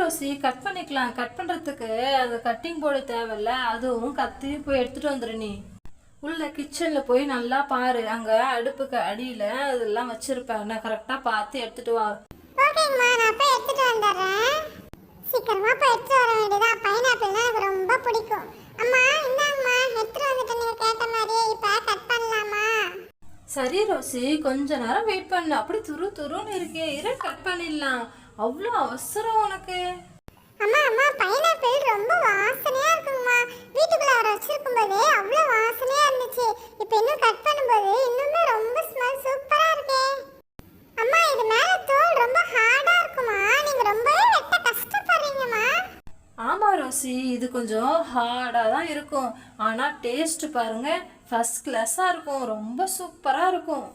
Rousey cut பண்ணிக்கலாம். Cut பண்ணுறதுக்கு அது கட்டிங் போர்டு தேவையில்ல. அதுவும் கத்தி போய் எடுத்துட்டு வந்துடு நீ. உள்ள கிச்சனில் போய் நல்லா பாரு. அங்கே அடுப்புக்கு அடியில் அதெல்லாம் வச்சிருப்பேன் நான் கரெக்டாக பார்த்து எடுத்துட்டு வா. ஓகேங்கம்மா நான் போய் எடுத்துட்டு வந்துடுறேன். சீக்கிரமா போய் எடுத்துட்டு வர வேண்டியதா பைனாப்பிள்னா எனக்கு ரொம்ப பிடிக்கும். அம்மா இந்தாங்கம்மா எடுத்துட்டு வந்துட்டு நீங்க கேட்ட மாதிரியே இப்ப கட் பண்ணலாமா? சரி ரோசி கொஞ்ச நேரம் வெயிட் பண்ணு. அப்படி துரு துருன்னு இருக்கே. இரு கட் பண்ணிடலாம். அவ்வளோ அவசரம் உனக்கு? அம்மா அம்மா பைனாப்பிள் ரொம்ப வாசனையா இருக்குங்கம்மா. வீட்டுக்குள்ள வர வச்சிருக்கும் போதே அவ்வளோ வாசனையா இருந்துச்சு. இப்போ இன்னும் கட் பண்ணும்போது இன்னுமே ரொம்ப ஸ்மெல் சூப்பரா இருக்கே. அம்மா இது மேல தோல் ரொம்ப ஹார்டா இருக்குமா? நீங்க ரொம்பவே வெட்ட கஷ்டப்படுறீங்கம்மா. ஆமாம் ரோசி இது கொஞ்சம் ஹார்டாக தான் இருக்கும். ஆனால் டேஸ்ட் பாருங்க ஃபர்ஸ்ட் கிளாஸாக இருக்கும். ரொம்ப சூப்பராக இருக்கும்.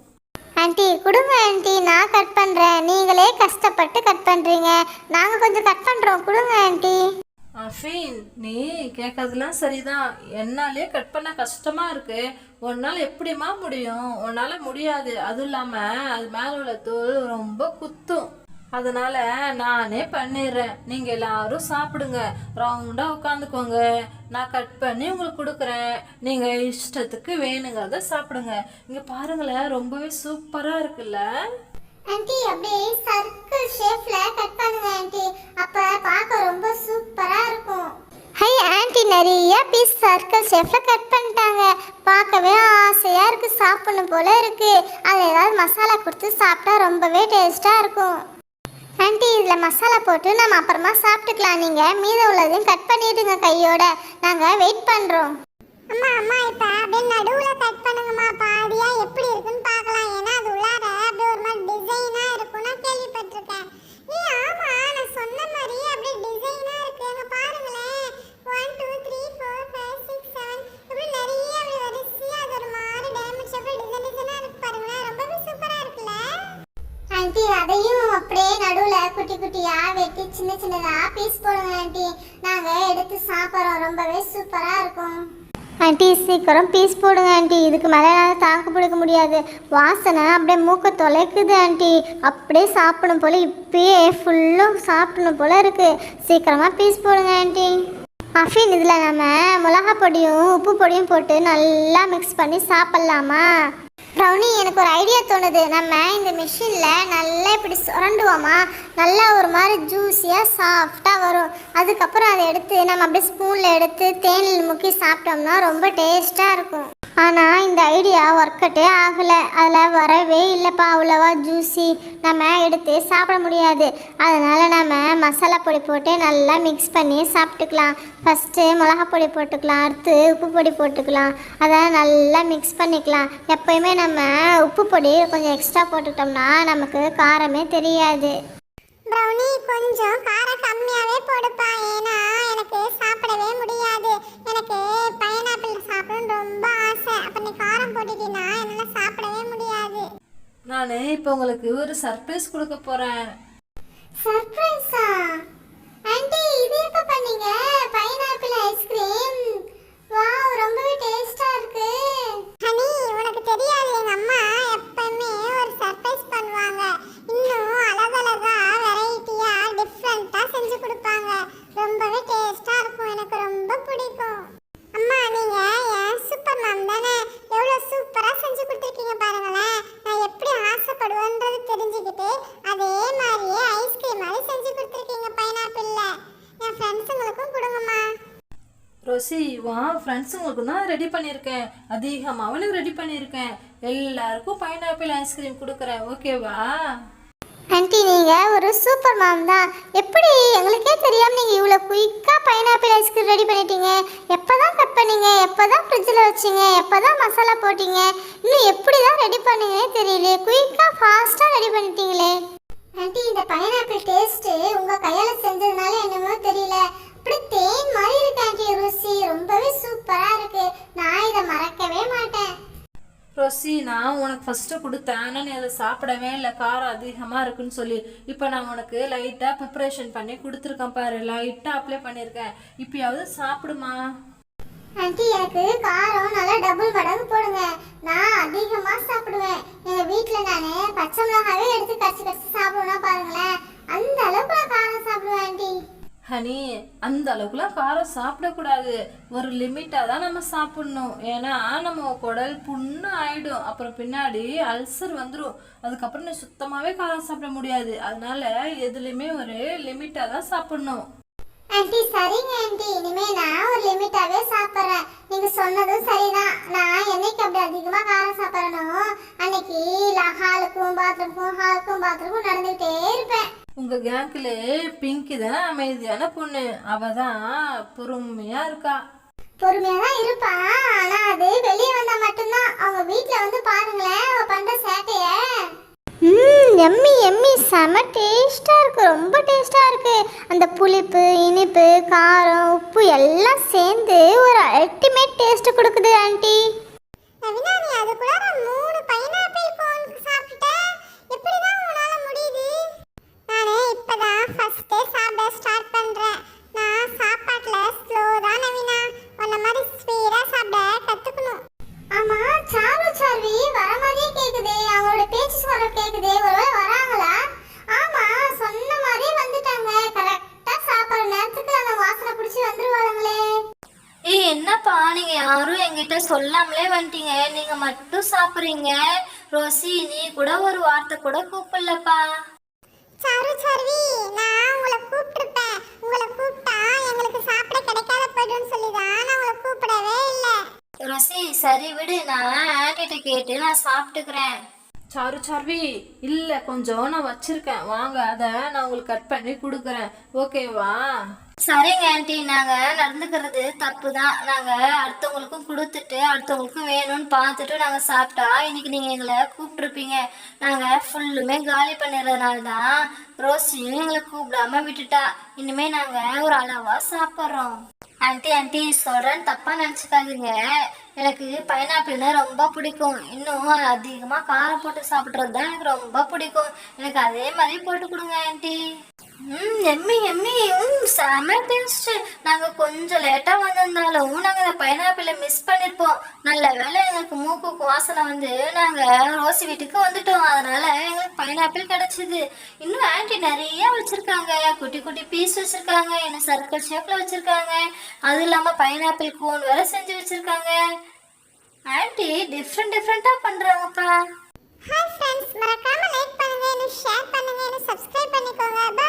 ஆண்டி கொடுங்க ஆண்டி. நான் கட் பண்ணுறேன் நீங்களே கஷ்டப்பட்டு கட் பண்ணுறீங்க நாங்கள் கொஞ்சம் கட் பண்ணுறோம் கொடுங்க ஆண்டி. அஃபீன் நீ கேட்கறதுலாம் சரிதான். என்னாலே கட் பண்ண கஷ்டமாக இருக்கு. உன்னால் எப்படிம்மா முடியும்? உன்னால் முடியாது. அதுவும் இல்லாமல் அது மேலே உள்ள தோல் ரொம்ப குத்தும். அதனால நானே பண்ணிடுறேன். நீங்கள் எல்லாரும் சாப்பிடுங்க. ரவுண்டாக உட்காந்துக்கோங்க. நான் கட் பண்ணி உங்களுக்கு கொடுக்குறேன். நீங்கள் இஷ்டத்துக்கு வேணுங்கிறத சாப்பிடுங்க. இங்கே பாருங்களேன் ரொம்பவே சூப்பராக இருக்குல்ல? ஆண்டி அப்படியே சர்க்கிள் ஷேப்ல கட் பண்ணுங்க ஆண்டி அப்ப பார்க்க ரொம்ப சூப்பரா இருக்கும். ஹை ஆண்டி நிறைய பீஸ் சர்க்கிள் ஷேப்ல கட் பண்ணிட்டாங்க. பார்க்கவே ஆசையா இருக்கு சாப்பிடணும் போல இருக்கு. அது ஏதாவது மசாலா கொடுத்து சாப்பிட்டா ரொம்பவே டேஸ்டா இருக்கும். ஆண்டி இதில் மசாலா போட்டு நம்ம அப்புறமா சாப்பிட்டுக்கலாம். நீங்கள் மீத உள்ளதையும் கட் பண்ணிடுங்க கையோட. நாங்கள் வெயிட் பண்ணுறோம் அம்மா அம்மா இப்போ அப்படியே நடுவில் கட் பண்ணுங்கம்மா. பாதியாக எப்படி இருக்குன்னு பார்க்கலாம். ஏன்னா குட்டி குட்டியா வெட்டி சின்ன சின்னதா பீஸ் போடுங்க ஆண்டி நாங்கள் எடுத்து சாப்பிட்றோம். ரொம்பவே சூப்பராக இருக்கும். ஆண்டி சீக்கிரம் பீஸ் போடுங்க ஆண்டி இதுக்கு மேலே என்னால் தாக்கு பிடிக்க முடியாது. வாசனை அப்படியே மூக்க தொலைக்குது ஆண்டி அப்படியே சாப்பிடணும் போல இப்பயே ஃபுல்லும் சாப்பிடணும் போல இருக்கு. சீக்கிரமாக பீஸ் போடுங்க ஆண்டி அஃபின் இதில் நம்ம மிளகா பொடியும் உப்பு பொடியும் போட்டு நல்லா மிக்ஸ் பண்ணி சாப்பிட்லாமா? ப்ரௌனி எனக்கு ஒரு ஐடியா தோணுது. நம்ம இந்த மிஷினில் நல்லா இப்படி சுரண்டுவோமா? நல்லா ஒரு மாதிரி ஜூஸியாக சாஃப்டாக வரும். அதுக்கப்புறம் அதை எடுத்து நம்ம அப்படியே ஸ்பூனில் எடுத்து தேனில் முக்கி சாப்பிட்டோம்னா ரொம்ப டேஸ்ட்டாக இருக்கும். ஆனால் இந்த ஐடியா ஒர்க் அவுட்டே ஆகலை. அதில் வரவே இல்லைப்பா அவ்வளோவா ஜூஸி நம்ம எடுத்து சாப்பிட முடியாது. அதனால் நம்ம மசாலா பொடி போட்டு நல்லா மிக்ஸ் பண்ணி சாப்பிட்டுக்கலாம். ஃபஸ்ட்டு மிளகா பொடி போட்டுக்கலாம் அடுத்து உப்பு பொடி போட்டுக்கலாம். அதை நல்லா மிக்ஸ் பண்ணிக்கலாம். எப்போயுமே நம்ம உப்பு பொடி கொஞ்சம் எக்ஸ்ட்ரா போட்டுக்கிட்டோம்னா நமக்கு காரமே தெரியாது. ப்ரௌனி கொஞ்சம் காரம் கம்மியாகவே போடுப்பா. ஏன்னா எனக்கு சாப்பிடவே நான் இப்போ உங்களுக்கு ஒரு சர்ப்ரைஸ் கொடுக்க போகிறேன் சர்ப்ரைஸா ஆண்டி இது எப்போ பண்ணீங்க பைனாப்பிள் ஐஸ்கிரீம் வாவ் ரொம்பவே டேஸ்டா இருக்கு ஹனி உனக்கு தெரியாது எங்க அம்மா எப்பவுமே ஒரு சர்ப்ரைஸ் பண்ணுவாங்க இன்னும் அழகழகா வெரைட்டியா டிஃப்ரெண்டா செஞ்சு கொடுப்பாங்க ரொம்பவே டேஸ்டா இருக்கும் எனக்கு ரொம்ப பிடிக்கும் அம்மா நீங்க என் சூப்பர் மேம் தானே எவ்வளவு சூப்பரா செஞ்சு கொடுத்துருக்கீங்க பாருங்களேன் நான் எப்படி ஆசைப்படுவேன்றது தெரிஞ்சுக்கிட்டு அதே மாதிரியே ஐஸ்கிரீம் மாதிரி செஞ்சு கொடுத்துருக்கீங்க பைனாப்பிள்ல என் ஃப்ரெண்ட்ஸுங்களுக்கும் கொடுங்கம்மா ரோசி வா ஃப்ரெண்ட்ஸுங்களுக்கு தான் ரெடி பண்ணியிருக்கேன். அதிகமாகவும் ரெடி பண்ணியிருக்கேன். எல்லாருக்கும் பைனாப்பிள் ஐஸ்கிரீம் கொடுக்குறேன். ஓகேவா ஆண்டி நீங்கள் ஒரு சூப்பர் மேம் தான். எப்படி? எங்களுக்கே தெரியாமல் நீங்கள் இவ்வளோ குயிக்காக பைனாப்பிள் ஐஸ்கிரீம் ரெடி பண்ணிட்டீங்க. எப்போ தான் கட் பண்ணீங்க? எப்போ தான் ஃப்ரிட்ஜில் வச்சீங்க? எப்போ தான் மசாலா போட்டீங்க? இன்னும் எப்படி தான் ரெடி பண்ணீங்கன்னே தெரியல குயிக்காக ஃபாஸ்ட்டாக ரெடி பண்ணிட்டீங்களே. ஆண்டி இந்த பைனாப்பிள் டேஸ்ட்டு உங்கள் கையால் செஞ்சதுனால என்னமோ தெரியல. ரோசி நான் உனக்கு ஃபஸ்ட்டு கொடுத்தேன். ஆனால் நீ அதை சாப்பிடவே இல்லை. காரம் அதிகமாக இருக்குன்னு சொல்லி. இப்போ நான் உனக்கு லைட்டாக ப்ரிப்பரேஷன் பண்ணி கொடுத்துருக்கேன் பாரு. லைட்டாக அப்ளை பண்ணியிருக்கேன். இப்போயாவது சாப்பிடுமா? ஆண்டி எனக்கு காரம் நல்லா டபுள் மடங்கு போடுங்க. நான் அதிகமாக சாப்பிடுவேன். எங்கள் வீட்டில் நான் பச்சை மிளகாவே எடுத்து கடிச்சு கடிச்சு சாப்பிடுவேன்னா பாருங்களேன். அந்த அளவுக்கு நான் காரம் சாப்பிடுவேன் ஆண்டி ஹனி அந்த அளவுக்குலாம் காரம் சாப்பிடக்கூடாது. ஒரு லிமிட்டாக தான் நம்ம சாப்பிடணும். ஏன்னா நம்ம குடல் புண்ணு ஆயிடும் அப்புறம் பின்னாடி அல்சர் வந்துடும் அதுக்கப்புறம் நீ சுத்தமாகவே காரம் சாப்பிட முடியாது. அதனால எதுலேயுமே ஒரு லிமிட்டாக தான் சாப்பிடணும். ஆண்டி சரிங்க ஆண்டி. இனிமே நான் ஒரு லிமிட்டாவே சாப்பிட்றேன். நீங்க சொன்னதும் சரிதான். நான் என்னைக்கு அப்படி அதிகமா காரம் சாப்பிட்றனோ அன்னைக்கு நான் ஹாலுக்கும் பாத்ரூமுக்கும் ஹாலுக்கும் பாத்ரூமுக்கும் நடந்துகிட்டே இருப்பேன். உங்கள் கேங்கில் பிங்கி தான் அமைதியான பொண்ணு. அவ தான் பொறுமையாக இருக்கா? பொறுமையா தான் இருப்பான் ஆனா அது வெளியே வந்தா மட்டும்தான். அவங்க வீட்ல வந்து பாருங்களேன் அவ பண்ற சேட்டைய. ம் எம்மி எம்மி செம டேஸ்டா இருக்கு. ரொம்ப டேஸ்டா இருக்கு. அந்த புளிப்பு இனிப்பு காரம் உப்பு எல்லாம் சேர்ந்து ஒரு அல்டிமேட் டேஸ்ட் கொடுக்குது ஆண்டி நீ அதுக்குள்ள மூணு பைனாப்பிள் கோன் சாப்பிட்ட எப்படி தான் ஃபர்ஸ்ட் சாப்பிட ஸ்டார்ட் பண்றேன். நான் சாப்பாட்டுல ஸ்லோ தான் நவீனா. உன்ன மாதிரி ஸ்பீடா சாப்பிட கத்துக்கணும். ஆமா சாரு சார்வி வர மாதிரியே கேக்குதே. அவங்களோட பேச்சு சொல்ல கேக்குதே. ஒருவேளை வராங்களா? ஆமா சொன்ன மாதிரியே வந்துட்டாங்க. கரெக்டா சாப்பிடுற நேரத்துக்கு அந்த வாசனை பிடிச்சி வந்துருவாங்களே ஏய் என்னப்பா நீங்க யாரும் என்கிட்ட சொல்லாமலே வந்துட்டீங்க. நீங்க மட்டும் சாப்பிடுறீங்க. ரோசி நீ கூட ஒரு வார்த்தை கூட கூப்பிடலப்பா. சாரு சார்வி நான் உங்களை கூப்பிட்டுருப்பேன் உங்களை கூப்பிட்டா எங்களுக்கு சாப்பிட கிடைக்காத போய்டும்னு சொல்லி தான் நான் உங்களை கூப்பிடவே இல்லை ரோசி சரி விடு நான் ஆன்டிட்ட கேட்டு நான் சாப்பிட்டுக்கிறேன். சாரு சார்வி இல்லை கொஞ்சம் நான் வச்சிருக்கேன். வாங்க அதை நான் உங்களுக்கு கட் பண்ணி கொடுக்குறேன். ஓகேவா சரிங்க ஆன்ட்டி. நாங்க நடந்துக்கிறது தப்பு தான் நாங்க அடுத்தவங்களுக்கும் கொடுத்துட்டு அடுத்தவங்களுக்கும் வேணும்னு பார்த்துட்டு நாங்க சாப்பிட்டா இன்னைக்கு நீங்க எங்களை கூப்பிட்டுருப்பீங்க. நாங்க ஃபுல்லுமே காலி பண்ணிடுறதுனால தான் ரோஸியும் எங்களை கூப்பிடாம விட்டுட்டா. இனிமே நாங்க ஒரு அளவா சாப்பிட்றோம். ஆன்ட்டி ஆன்ட்டி சொல்றேன்னு தப்பா நினச்சிக்காதீங்க. எனக்கு பைனாப்பிள்னா ரொம்ப பிடிக்கும். இன்னும் அதிகமா காரம் போட்டு சாப்பிட்றது தான் எனக்கு ரொம்ப பிடிக்கும். எனக்கு அதே மாதிரி போட்டு கொடுங்க ஆன்ட்டி ம் எம்மி எம்மி ம். செம டேஸ்ட் நாங்கள் கொஞ்சம் லேட்டாக வந்திருந்தாலும் நாங்கள் இந்த பைனாப்பிளை மிஸ் பண்ணியிருப்போம் நல்ல வேளை எங்களுக்கு மூக்குக்கு வாசனை வந்து நாங்கள் ரோசி வீட்டுக்கு வந்துட்டோம். அதனால எங்களுக்கு பைனாப்பிள் கிடச்சிது. இன்னும் ஆன்டி நிறைய வச்சுருக்காங்க. குட்டி குட்டி பீஸ் வச்சுருக்காங்க. என்ன சர்க்கிள் ஷேப்பில் வச்சுருக்காங்க. அது இல்லாமல் பைனாப்பிள் கோன் வேற செஞ்சு வச்சுருக்காங்க. ஆன்ட்டி டிஃப்ரெண்ட் டிஃப்ரெண்ட்டாக பண்ணுறாங்கப்பா ஹாய் ஃப்ரெண்ட்ஸ் மறக்காம லைக் பண்ணுங்க இன்னும் ஷேர் பண்ணுங்க இன்னும் சப்ஸ்கிரைப் பண்ணிக்கோங்க. பை